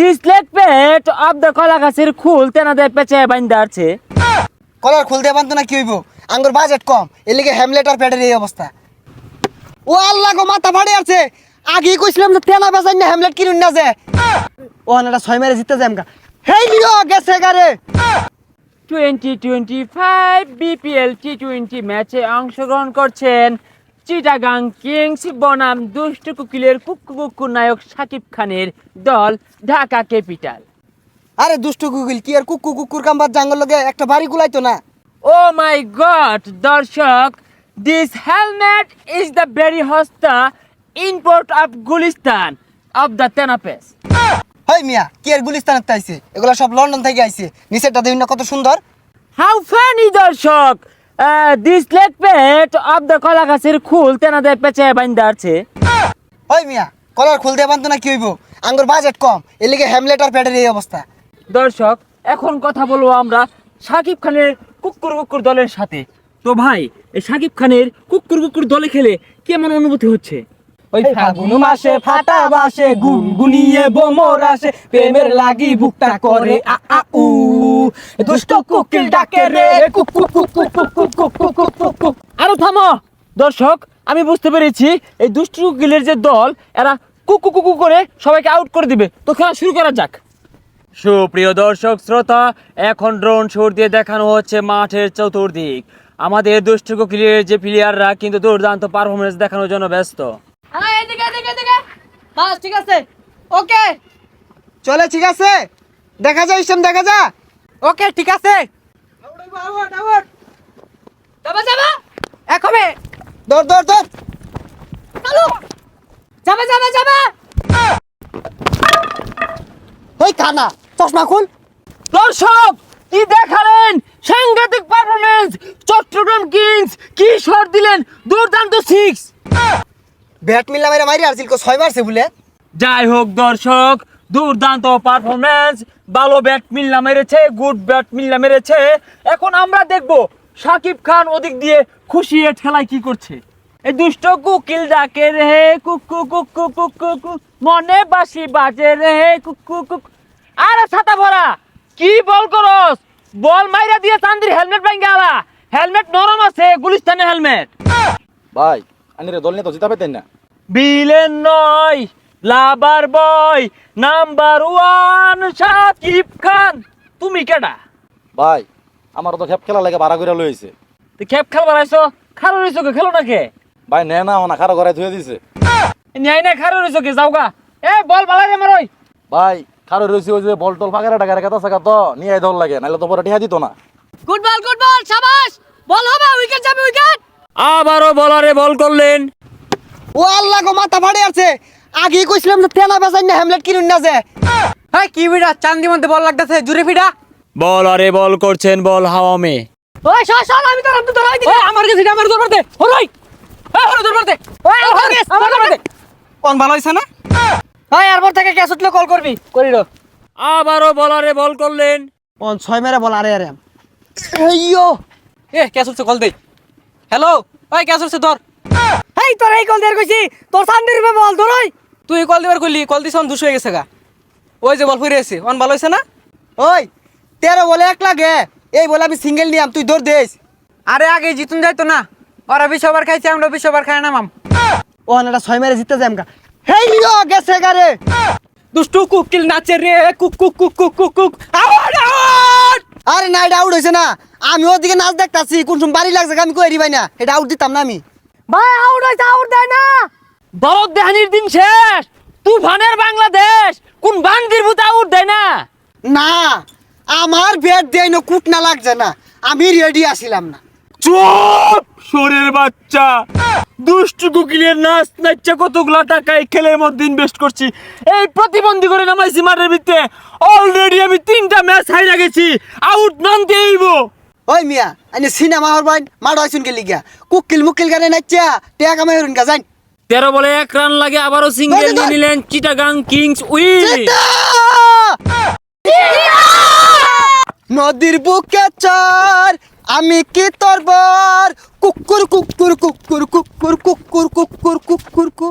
This leg pet of the কলা গাছের খুল তেনাদের পেঁচে বাইন্দা আছে। কলার খুলতে পারতো না কি হইব? আঙ্গুর বাজেট কম। এর লিগে হ্যামলেট আর প্যাডের এই অবস্থা। ও আল্লাহ গো মাথা ফাড়ে আছে। আগে কইছিলাম যে তেনা বেচাই না হ্যামলেট কিনুন না যে। ও না ছয় মেরে জিততে যাম গা হেই লিও গেছে গারে। Twenty twenty five BPL T twenty ম্যাচে অংশগ্রহণ করছেন। চিটাগাং কিংস বনাম দুষ্ট কুকিলের কুক্কু কুক্কু নায়ক সাকিব খানের দল ঢাকা ক্যাপিটাল। আরে দুষ্টু কুকিল কি আর কুকু কুকুর কাম্বার জাঙ্গল লগে একটা বাড়ি গুলাইতো না? ও মাই গড দর্শক this helmet is the very Hasta import of Gulistan of the তেনাপেস hey মিয়া কি আর গুলিস্তানের আইছে এগুলা সব লন্ডন থেকে আইছে নিচেরটা দেখুন না কত সুন্দর। হাউ ফানি দর্শক! This leg pet of the কলা গাছের খুল তেনাদের পেঁচে বাইন্দা আছে। ওই মিয়া কলার খুলতে পারতো না কি হইব? আঙ্গুর বাজেট কম এর লিগে হ্যামলেট আর প্যাডের এই অবস্থা। দর্শক এখন কথা বলব আমরা সাকিব খানের কুকুর কুকুর দলের সাথে। তো ভাই এই সাকিব খানের কুকুর কুকুর দলে খেলে কেমন অনুভূতি হচ্ছে? ওই ফাগুন মাসে ফাটা বাসে গুনগুনিয়ে বোমর আসে প্রেমের লাগি বুকটা করে আ আ উ দুষ্ট কুকিল ডাকে রে কুক কুক কুক কুক কুক কুক কুক কুক কুক কুক কুক আরও থামো দর্শক আমি বুঝতে পেরেছি এই দুষ্টু গিলের যে দল এরা কুকু কুকু করে সবাইকে আউট করে দিবে তো খেলা শুরু করা যাক সুপ্রিয় দর্শক শ্রোতা এখন ড্রোন শোর দিয়ে দেখানো হচ্ছে মাঠের চতুর্দিক আমাদের দুষ্টু কুকিলের যে প্লেয়াররা কিন্তু দুর্দান্ত পারফরমেন্স দেখানোর জন্য ব্যস্ত হ্যাঁ এদিকে এদিকে এদিকে বাস ঠিক আছে। ওকে। চলে ঠিক আছে। দেখা যায় ইসলাম দেখা যা। ওকে ঠিক আছে। যাবা যাবা। এক দৌড় দৌড় দৌড়। চালু। যাবা যাবা যাবা। ওই কানা চশমা খুল। দর্শক কি দেখালেন সাংঘাতিক পারফরমেন্স চট্টগ্রাম কিংস কি শট দিলেন? দুর্দান্ত সিক্স ব্যাট মিললাম এরা মারি আসছিল ছয় মারছে বলে। যাই হোক দর্শক দুর্দান্ত পারফরমেন্স ভালো ব্যাট মিল্লা মেরেছে গুড ব্যাট মিল্লা মেরেছে। এখন আমরা দেখব সাকিব খান ওদিক দিয়ে খুশি এ ঠেলায় কি করছে। এই দুষ্ট কুকিল ডাকে রে কুকু কুকু কুকু কু মনে বাসি বাজে রে কুকু কুক আরে ছাতা ভরা কি বল করস? বল মাইরা দিয়ে চান্দির হেলমেট ভাঙ্গে আলা হেলমেট নরম আছে গুলিস্তানের হেলমেট। ভাই আনি রে দল নিয়ে তো জিতা পেতেন না। বিলেন নয় lover boy number one Shakib Khan. তুমি কেডা? ভাই আমার তো খেপ খেলা লাগে ভাড়া করে লইছে তুই খেপ খেলবার আইছো খারো রইছো কে? খেলো নাকি ভাই নে না হনা খারো ঘরে ধুয়ে দিছে। ন্যায় না খারো রইছো কে? যাও গা। এ বল বালাই রে মারই। ভাই খারো রইছে ওই যে বল টল ফাঁকা টাকা রেখে থাকা তো নিয়ে দল লাগে নাহলে তো পরে টিহা দিত না। গুড বল গুড বল শাবাশ বল হবে উইকেট যাবে উইকেট! আবারও বলারে বল করলেন। ও আল্লাহ গো মাথা ফাড়ে আছে। আগে কইছিলাম যে তেনা বেচাই না হ্যামলেট কিনুন না যে। হ্যাঁ কি বিড়া চান্দি মধ্যে বল লাগতেছে জুরে ফিডা। বল আরে বল করছেন বল হাওয়া মে। ওই সর সর আমি তো আমি তো ধরাই দিই আমার কাছে আমার দরবার দে হরই এই হরই দরবার দে। ওই আমার দরবার দে। কোন ভালো হইছে না? ওই এরপর থেকে ক্যাশ উঠলে কল করবি। করি রো। আবারও বলারে বল করলেন। কোন ছয় মেরে বল আরে আরে। এইয়ো এ ক্যাশ উঠছে কল দে। হ্যালো ওই ক্যাশ উঠছে ধর এই তোর এই কল দেয়ার কইছি তোর চান্দি রূপে বল ধরই তুই কল দিবার কইলি কল দিছ দুশ হয়ে গেছে গা। ওই যে বল ফিরে আছে অন ভালো হইছে না? ওই তেরো বলে এক লাগে এই বলে আমি সিঙ্গেল নিয়াম তুই দৌড় দেস। আরে আগে জিতুন যাইতো না ওরা বিশ ওভার খাইছে আমরা বিশ ওভার খাই না মাম। ও না ছয় মেরে জিততে যাম গা হেই গেছে গারে দুষ্টু কুকিল নাচে রে কুক কুক কুক কুক কুক কুক। আরে না এটা আউট হয়েছে না। আমি ওদিকে নাচ দেখতাছি কোন সময় বাড়ি লাগছে আমি কই ভাই না। এটা আউট দিতাম না আমি। ভাই আউট হয়েছে আউট দেয় না। দরদ দেহানির দিন শেষ। তুফানের বাংলাদেশ। কোন বান্দির ভূত আউট দেয় না। না আমার ব্যাট দেয় না কুট না লাগছে না। আমি রেডি আসিলাম না। চুপ! সোরের বাচ্চা। দুষ্টু কুকিলের নাচ নাচছে কতগুলা টাকা এই খেলের মধ্যে ইনভেস্ট করছি। এই প্রতিবন্ধী করে নামাইছি মাঠের ভিতরে। অলরেডি আমি তিনটা ম্যাচ হাইরা গেছি। আউট নন দেইব ওই মিয়া আনি সিনেমা হর বাইন মাড হইছুন কে লিগা? কুকিল মুকিল গানে নাচা টেয়া কামাই হরুন গা যাই তেরো বলে এক রান লাগে আবারও সিঙ্গেল নিয়ে নিলেন চিটাগাং কিংস উইন নদীর বুকে চর আমি কি তোর বর কুকুর কুকুর কুকুর কুকুর কুকুর কুকুর কুকুর কু